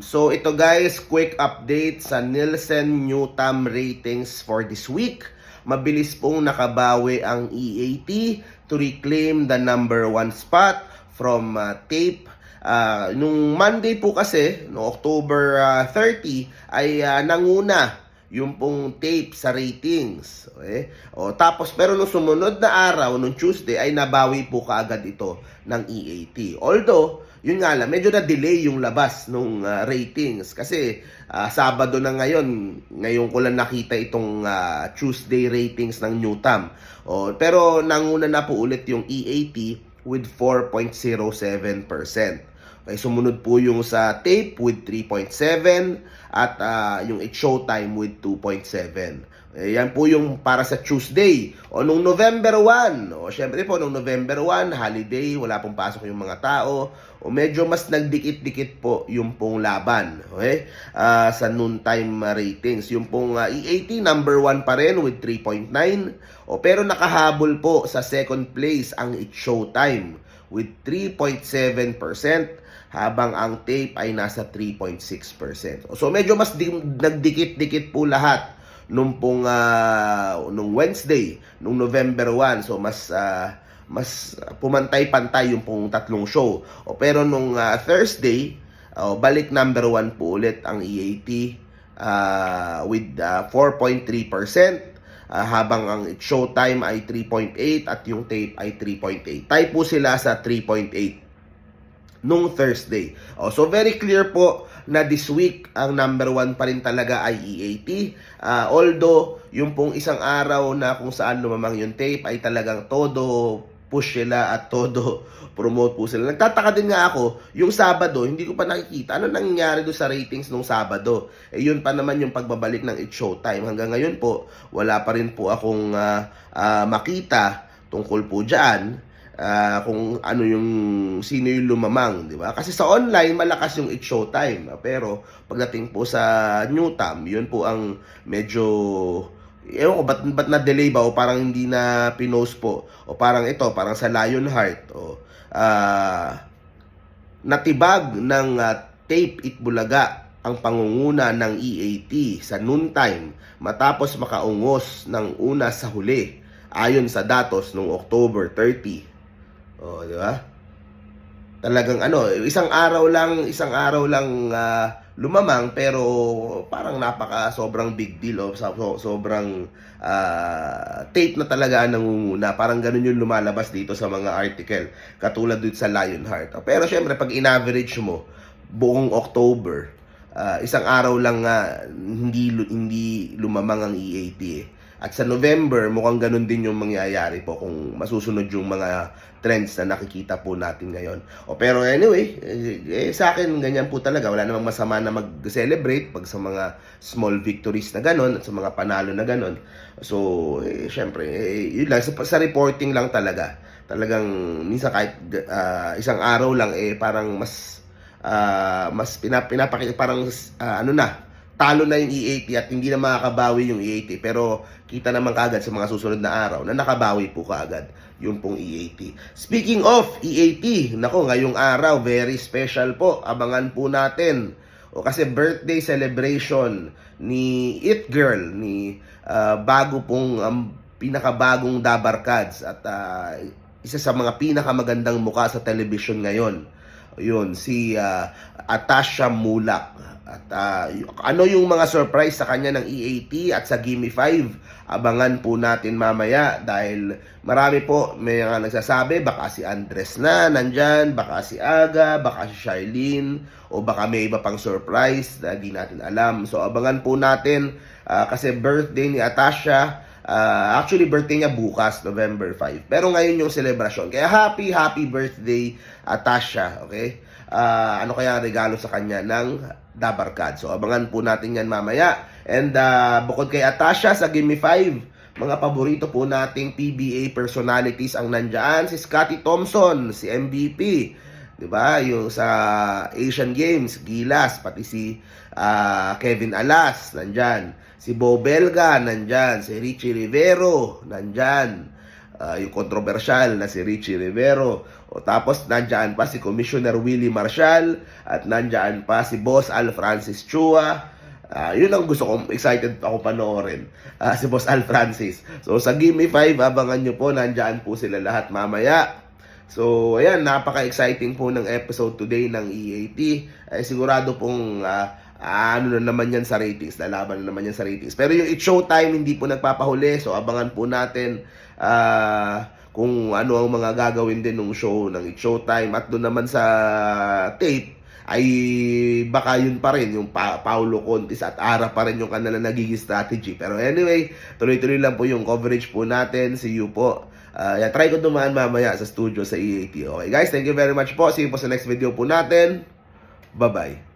So ito guys, quick update sa Nielsen Newtam ratings for this week. Mabilis pong nakabawi ang EAT to reclaim the number one spot from uh, tape. Uh, nung Monday po kasi, no October uh, 30, ay uh, nanguna yung pong tape sa ratings. Okay? O, tapos, pero nung sumunod na araw, nung Tuesday, ay nabawi po kaagad ito ng EAT. Although, yun nga lang, medyo na-delay yung labas nung uh, ratings. Kasi, uh, Sabado na ngayon, ngayon ko lang nakita itong uh, Tuesday ratings ng Newtam. O, pero nanguna na po ulit yung EAT with 4.07%. Okay, sumunod po yung sa tape with 3.7 at uh, yung it showtime with 2.7. Eh, yan po yung para sa Tuesday. O nung November 1, o syempre po nung November 1, holiday, wala pong pasok yung mga tao. O medyo mas nagdikit-dikit po yung pong laban. Okay? Uh, sa noontime ratings. Yung pong uh, EAT number 1 pa rin with 3.9. O pero nakahabol po sa second place ang It Showtime with 3.7% habang ang tape ay nasa 3.6%. So medyo mas di, nagdikit-dikit po lahat nung pong uh, nung Wednesday, nung November 1. So mas uh, mas pumantay-pantay yung pong tatlong show. O pero nung uh, Thursday, uh, balik number 1 po ulit ang EAT uh, with uh, 4.3%. Uh, habang ang showtime ay 3.8 at yung tape ay 3.8. Tie po sila sa 3.8 nung Thursday. Oh, so very clear po na this week ang number one pa rin talaga ay EAT. Uh, although yung pong isang araw na kung saan lumamang yung tape ay talagang todo push sila at todo promote po sila. Nagtataka din nga ako, yung Sabado, hindi ko pa nakikita. Ano nangyari do sa ratings nung Sabado? Eh, yun pa naman yung pagbabalik ng It Showtime. Hanggang ngayon po, wala pa rin po akong uh, uh, makita tungkol po dyan uh, kung ano yung sino yung lumamang, di ba? Kasi sa online malakas yung It Showtime, pero pagdating po sa Newtam, yun po ang medyo ewan ko, ba't, ba't na-delay ba o parang hindi na pinost po o parang ito, parang sa Lionheart o uh, natibag ng uh, tape Itbulaga ang pangunguna ng EAT sa noontime matapos makaungos ng una sa huli ayon sa datos noong October 30. Oh, di ba? Talagang ano, isang araw lang, isang araw lang uh, lumamang pero parang napaka sobrang big deal oh, so, sobrang uh, tape na talaga ang nangunguna. Parang ganun yung lumalabas dito sa mga article katulad dito sa Lionheart. Oh, pero syempre pag in-average mo buong October, uh, isang araw lang nga hindi hindi lumamang ang EAT eh. At sa November, mukhang ganun din yung mangyayari po kung masusunod yung mga trends na nakikita po natin ngayon. O pero anyway, eh, eh, sa akin ganyan po talaga. Wala namang masama na mag-celebrate pag sa mga small victories na ganun at sa mga panalo na ganun. So, eh, syempre, eh, yun lang. Sa, sa reporting lang talaga. Talagang minsan kahit uh, isang araw lang, eh parang mas uh, mas pinap pinapakita parang uh, ano na talo na yung EAT at hindi na makakabawi yung EAT pero kita naman kaagad sa mga susunod na araw na nakabawi po kaagad yung pong EAT. Speaking of EAT, nako ngayong araw very special po. Abangan po natin. O kasi birthday celebration ni It Girl ni uh, bago pong um, pinakabagong Dabarkads at uh, isa sa mga pinakamagandang muka sa television ngayon. Yun, si uh, Atasha Mulak. At uh, ano yung mga surprise sa kanya ng EAT at sa Gimme 5? Abangan po natin mamaya dahil marami po may mga nagsasabi baka si Andres na nandyan, baka si Aga, baka si Charlene o baka may iba pang surprise na di natin alam. So abangan po natin uh, kasi birthday ni Atasha Uh, actually, birthday niya bukas, November 5. Pero ngayon yung celebration. Kaya happy, happy birthday, Atasha. Okay? Uh, ano kaya regalo sa kanya ng Dabarkad. So, abangan po natin yan mamaya. And uh, bukod kay Atasha sa Gimme 5, mga paborito po nating PBA personalities ang nandyan. Si Scotty Thompson, si MVP. 'di ba? Yung sa Asian Games, Gilas, pati si uh, Kevin Alas nandiyan. Si Bo Belga nandiyan, si Richie Rivero nandiyan. ah, yung controversial na si Richie Rivero. O tapos nandyan pa si Commissioner Willie Marshall at nandyan pa si Boss Al Francis Chua. Ah, yun ang gusto ko, excited ako panoorin. Ah, si Boss Al Francis. So sa Gimme 5, abangan nyo po, nandyan po sila lahat mamaya. So, ayan, napaka-exciting po ng episode today ng EAT. Eh, sigurado pong ah, ano na naman yan sa ratings, lalaban na naman yan sa ratings. Pero yung It's Showtime, hindi po nagpapahuli. So, abangan po natin ah, kung ano ang mga gagawin din ng show ng It's Showtime. At doon naman sa tape, ay baka yun pa rin, yung pa- Paulo Contis at Ara pa rin yung kanila nagiging strategy. Pero anyway, tuloy-tuloy lang po yung coverage po natin. See you po. Ah, yeah, try ko dumaan mamaya sa studio sa EAT. Okay guys, thank you very much po. See you po sa next video po natin. Bye-bye.